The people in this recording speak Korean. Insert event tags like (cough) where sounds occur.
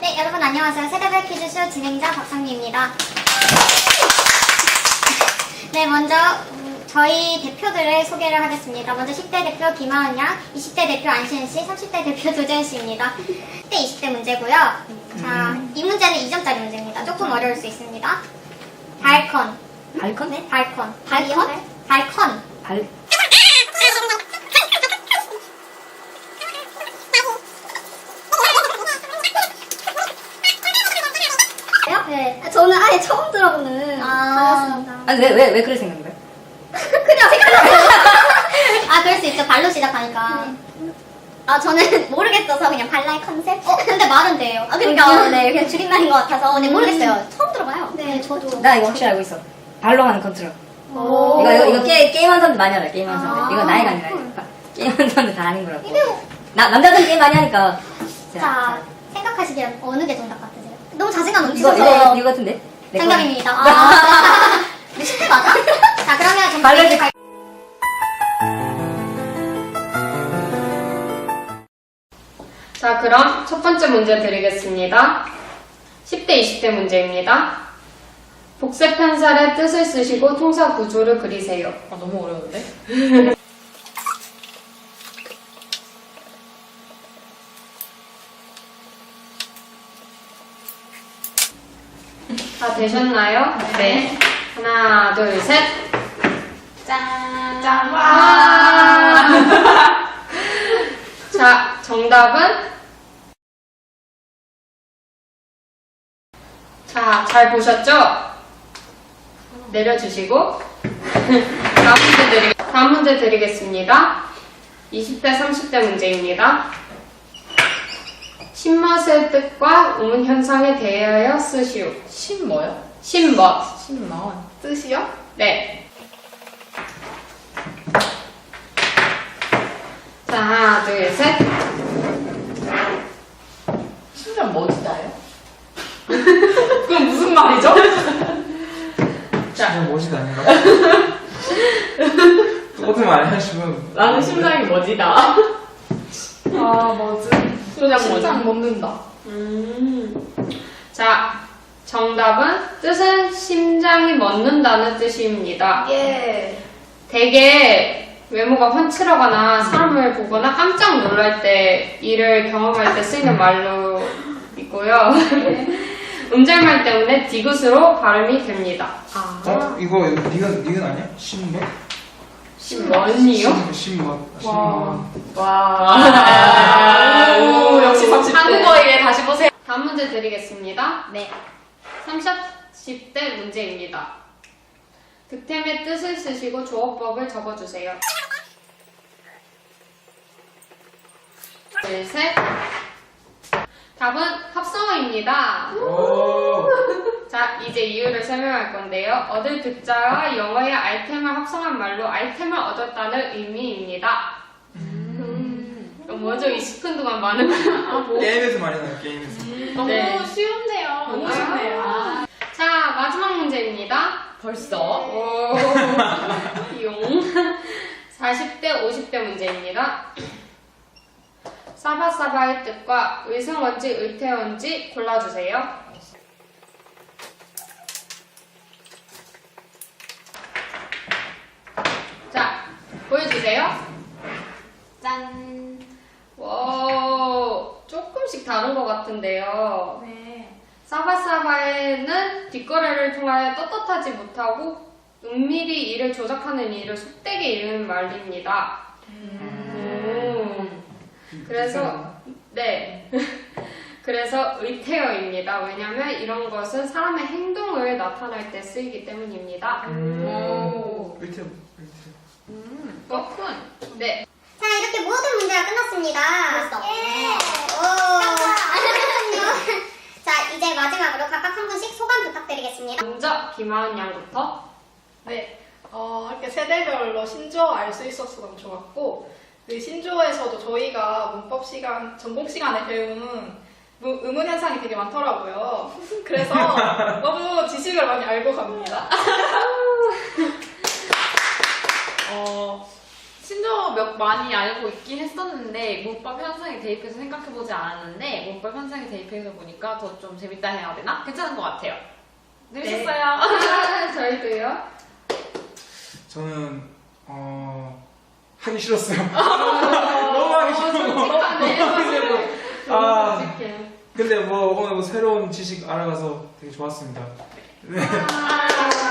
네, 여러분 안녕하세요. 세대별 퀴즈쇼 진행자 박상미입니다. 네, 먼저 음, 저희 대표들을 소개를 하겠습니다. 먼저 10대 대표 김하은 양, 20대 대표 안시은 씨, 30대 대표 (laughs) 조재현 씨입니다. 10대, 20대 문제고요. 자, 이 문제는 2점짜리 문제입니다. 조금 어려울 수 있습니다. 발컨. 발컨? 네, 발컨. 발컨? 발컨. 발 네. 저는 아예 처음 들어보는 아. 단어였습니다. 아니 왜 왜 왜 그래 생각한 거야? (laughs) 그냥 생각났어요. 아, 그럴 수 있죠. 발로 시작하니까. 아 저는 모르겠어서 그냥 발라의 컨셉? 어, 근데 말은 돼요. 아 그러니까 네 그냥 줄임말인 것 같아서 근데 모르겠어요. 처음 들어봐요. 네, 저도. 나 이거 확실히 알고 있어. 발로 하는 컨트롤. 오. 이거 이거 이거 게, 게임하는 사람들 많이 알아. 게임하는 사람들. 아. 이거 나이가 아니라 게임하는 사람들 다 아는 거라고. 나 남자들 게임 많이 하니까. 자, 자, 생각하시기엔 어느 게 정답 같으세요? 너무 자신감 이거 넘치셔서 이거 이거 같은데? 내 거는. 정답입니다. 아. (laughs) 근데 10대 맞아? 자, 그러면 좀 발로 갈- 자, 그럼 첫 번째 문제 드리겠습니다. 10대, 20대 문제입니다. 복세 편살의 뜻을 쓰시고 통사 구조를 그리세요. 아, 너무 어려운데? (laughs) 다 되셨나요? 네. 하나, 둘, 셋. 짠! 와! (laughs) 자, 정답은? 자, 잘 보셨죠? 내려주시고. 다음 문제, 드리, 다음 문제 드리겠습니다. 20대, 30대 문제입니다. 신멋의 뜻과 우문 현상에 대하여 쓰시오. 신 뭐요? 신멋. 신뭐 뜻이요? 네. 자, 하나, 둘, 셋. 신전 멋지다요? (laughs) 그건 무슨 말이죠? 지금 멋이 아닌가? 똑같은 말 지금 나는 심장이 멋지다. 아, 뭐지? 소장 원장 먹는다. 음. 자, 정답은 뜻은 심장이 멎는다는 뜻입니다. 예. 되게 외모가 훤칠하거나 사람을 보거나 깜짝 놀랄 때 일을 경험할 때 쓰이는 말로 있고요. (laughs) 음절말 때문에 디귿으로 발음이 됩니다. 아. 어? 이거 니은 니은 아니야? 신데? 10원이요? 10원. 와. 역시 30대. 한국어에 다시 보세요. 다음 문제 드리겠습니다. 네. 30대 문제입니다. 득템의 뜻을 쓰시고 조어법을 적어주세요. 둘, 셋. 답은 합성어입니다. 오. 자, 이제 이유를 설명할 건데요. 얻을 득자와 영어의 아이템을 합성한 말로 아이템을 얻었다는 의미입니다. 어, 뭐죠? 이 10분 동안 많은 아, 뭐. 게임에서 많이 나요 게임에서 너무 네. 쉬운데요. 너무 쉽네요. 자, 마지막 문제입니다. 벌써? 오, (laughs) 용. 40대, 50대 문제입니다. 사바사바의 뜻과 의성어인지 의태어인지 골라주세요. 자, 보여주세요. 짠. 와, 조금씩 다른 것 같은데요. 네. 사바사바에는 뒷거래를 통하여 떳떳하지 못하고 은밀히 일을 조작하는 일을 속되게 이루는 말입니다. 음. 그래서 네. (laughs) 그래서 의태어입니다. 왜냐하면 이런 것은 사람의 행동을 나타낼 때 쓰이기 때문입니다. 오. 의태 의 태 그렇군. 네. 자, 이렇게 모든 문제가 끝났습니다. 벌써. 예. 오. 아니거든요. (laughs) 자, 이제 마지막으로 각각 한 분씩 소감 부탁드리겠습니다. 먼저 김하은 양부터. 네, 어, 이렇게 세대별로 신조어 알 수 있어서 너무 좋았고, 그 신조어에서도 저희가 문법 시간, 전공 시간에 배우는 무- 의문 현상이 되게 많더라고요. 그래서 (laughs) 너무 지식을 많이 알고 갑니다. (laughs) 어, 신조어 몇 많이 알고 있긴 했었는데 문법 현상에 대입해서 생각해보지 않았는데 문법 현상에 대입해서 보니까 더 좀 재밌다 해야 되나? 괜찮은 것 같아요. 재밌었어요. 아, (laughs) 저희도요. 저는 어 하기 싫었어요. (laughs) 너무 하기 싫고. 아 솔직해요. 근데 뭐 오늘 뭐 새로운 지식 알아가서 되게 좋았습니다. 네. 혹